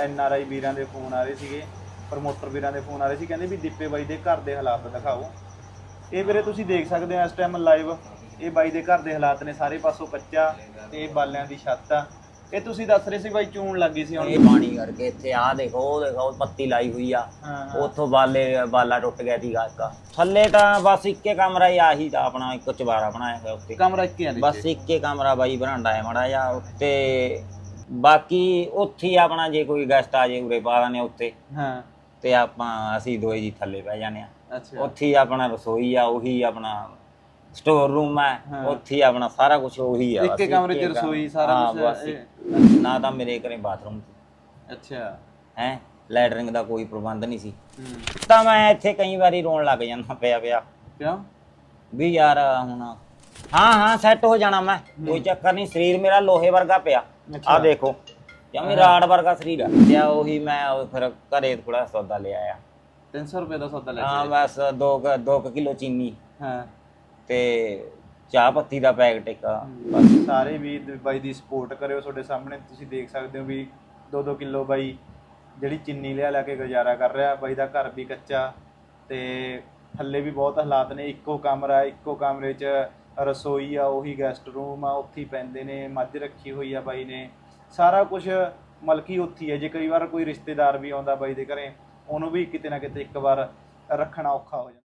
N R I ਵੀਰਾਂ ਦੇ phone ਆ ਰਹੇ ਸੀਗੇ ਪ੍ਰਮੋਟਰ ਵੀਰਾਂ ਦੇ ਫੋਨ ਆ ਰਹੇ ਸੀ ਕਹਿੰਦੇ ਵੀ ਦੀਪੇ ਬਾਈ ਦੇ ਘਰ ਦੇ ਹਾਲਾਤ ਦਿਖਾਓ। ਇਹ ਵੀਰੇ ਤੁਸੀਂ ਦੇਖ ਸਕਦੇ ਹੋ ਇਸ ਟਾਈਮ ਲਾਈਵ ਇਹ ਬਾਈ ਦੇ ਘਰ ਦੇ ਹਾਲਾਤ ਨੇ ਸਾਰੇ ਪਾਸੋਂ ਕੱਚਾ ਤੇ ਬਾਲਿਆਂ ਦੀ ਛੱਤ ਆ। ਇਹ ਤੁਸੀਂ ਦੱਸ ਰਹੇ ਸੀ ਬਾਈ ਚੂਣ ਲੱਗੀ ਸੀ ਹੁਣ? ਇਹ ਪਾਣੀ ਕਰਕੇ ਇੱਥੇ ਆ ਦੇਖੋ ਉਹ ਦੇਖੋ ਉਹ ਪੱਤੀ ਲਾਈ ਹੋਈ ਆ। ਹਾਂ। ਉੱਥੋਂ ਬਾਲੇ ਬਾਲਾ ਟੁੱਟ ਗਿਆ ਸੀਗਾ ਇੱਕ। ਥੱਲੇ ਤਾਂ ਬਸ ਇੱਕੇ ਕਮਰਾ ਹੀ ਆਹੀ ਤਾਂ ਆਪਣਾ ਇੱਕ ਚਵਾਰਾ ਬਣਾਇਆ ਹੋਇਆ ਉੱਤੇ। ਕਮਰਾ ਇੱਕ ਆ ਬਸ ਇੱਕੇ ਕਮਰਾ ਬਾਈ ਬਰਾਂਡਾ ਹੈ ਮੜਾ ਜਾ ਉੱਤੇ ਬਾਕੀ ਉੱਥੇ ਹੀ ਆਪਣਾ ਜੇ ਕੋਈ ਗੈਸਟ ਆ ਜੇ ਉਰੇ ਪਾ ਦਿੰਦੇ ਉੱਤੇ ਹਾਂ। ਤੇ ਆਪਾਂ ਅਸੀਂ ਦੋਏ ਜੀ ਥੱਲੇ ਬਹਿ ਜਾਂਦੇ ਆ ਅੱਛਾ। ਉੱਥੇ ਹੀ ਆਪਣਾ ਰਸੋਈ ਆ ਉਹੀ ਆਪਣਾ ਸਟੋਰ ਰੂਮ ਹਾਂ। ਉੱਥੇ ਹੀ ਆਪਣਾ ਸਾਰਾ ਕੁਝ ਉਹੀ ਆ। ਇੱਕੇ ਕਮਰੇ 'ਚ। ਰਸੋਈ ਸਾਰਾ ਇਹ- ਨਾ ਤਾਂ ਮੇਰੇ ਘਰੇ ਬਾਥਰੂਮ ਸੀ। ਅੱਛਾ। ਹੈ? ਲੈਟਰਿੰਗ ਦਾ ਕੋਈ ਪ੍ਰਬੰਧ ਨਹੀਂ ਸੀ। ਤਾਂ ਮੈਂ ਇੱਥੇ ਕਈ ਵਾਰੀ ਰੋਣ ਲੱਗ ਜਾਂਦਾ ਪਿਆ ਪਿਆ ਕਿਉਂ? ਵੀ ਯਾਰ ਹੁਣ ਹਾਂ ਹਾਂ ਸੈੱਟ ਹੋ ਜਾਣਾ ਮੈਂ। ਕੋਈ ਚੱਕਰ ਨਹੀਂ ਸਰੀਰ ਮੇਰਾ ਲੋਹੇ ਵਰਗਾ ਪਿਆ। ਆ ਦੇਖੋ ਜਮੀ ਰਾੜ ਵਰਗਾ ਸਰੀਰ ਆ। ਤੇ ਉਹੀ ਮੈਂ ਉਹ ਫਿਰ ਘਰੇ ਥੋੜਾ ਸੌਦਾ ਲੈ ਆਇਆ। 300 ਰੁਪਏ ਦਾ ਸੌਦਾ ਲੈ ਹਾਂ ਬਸ 2 2 ਕਿਲੋ ਚੀਨੀ। ਹਾਂ। ਤੇ ਚਾਹ ਪੱਤੀ ਦਾ ਪੈਕਟ ਇੱਕ ਬਸ ਸਾਰੇ ਵੀ ਬਾਈ ਦੀ ਸਪੋਰਟ ਕਰਿਓ ਤੁਹਾਡੇ ਸਾਹਮਣੇ। ਤੁਸੀਂ ਦੇਖ ਸਕਦੇ ਹੋ ਵੀ 2-2 ਕਿਲੋ ਬਾਈ ਜਿਹੜੀ ਚੀਨੀ ਲਿਆ ਲੈ ਕੇ ਗੁਜ਼ਾਰਾ ਕਰ ਰਿਹਾ। ਬਾਈ ਦਾ ਘਰ ਵੀ ਕੱਚਾ ਤੇ ਥੱਲੇ ਵੀ ਬਹੁਤ ਹਾਲਾਤ ਨੇ। ਇੱਕੋ ਕਮਰਾ ਇੱਕੋ ਕਮਰੇ 'ਚ ਰਸੋਈ ਆ, ਉਹੀ ਗੈਸਟ ਰੂਮ ਆ, ਉੱਥੇ ਹੀ ਪੈਂਦੇ ਨੇ, ਮੱਝ ਰੱਖੀ ਹੋਈ ਆ ਬਾਈ ਨੇ। ਸਾਰਾ ਕੁਝ ਮਲਕੀ ਉੱਥੇ ਹੀ ਹੈ ਜੇ ਕਈ ਵਾਰ ਕੋਈ ਰਿਸ਼ਤੇਦਾਰ ਵੀ ਆਉਂਦਾ ਬਾਈ ਦੇ ਘਰੇ, ਉਹਨੂੰ ਵੀ ਕਿਤੇ ਨਾ ਕਿਤੇ ਇੱਕ ਵਾਰ ਰੱਖਣਾ ਔਖਾ ਹੋ ਜਾਂਦਾ।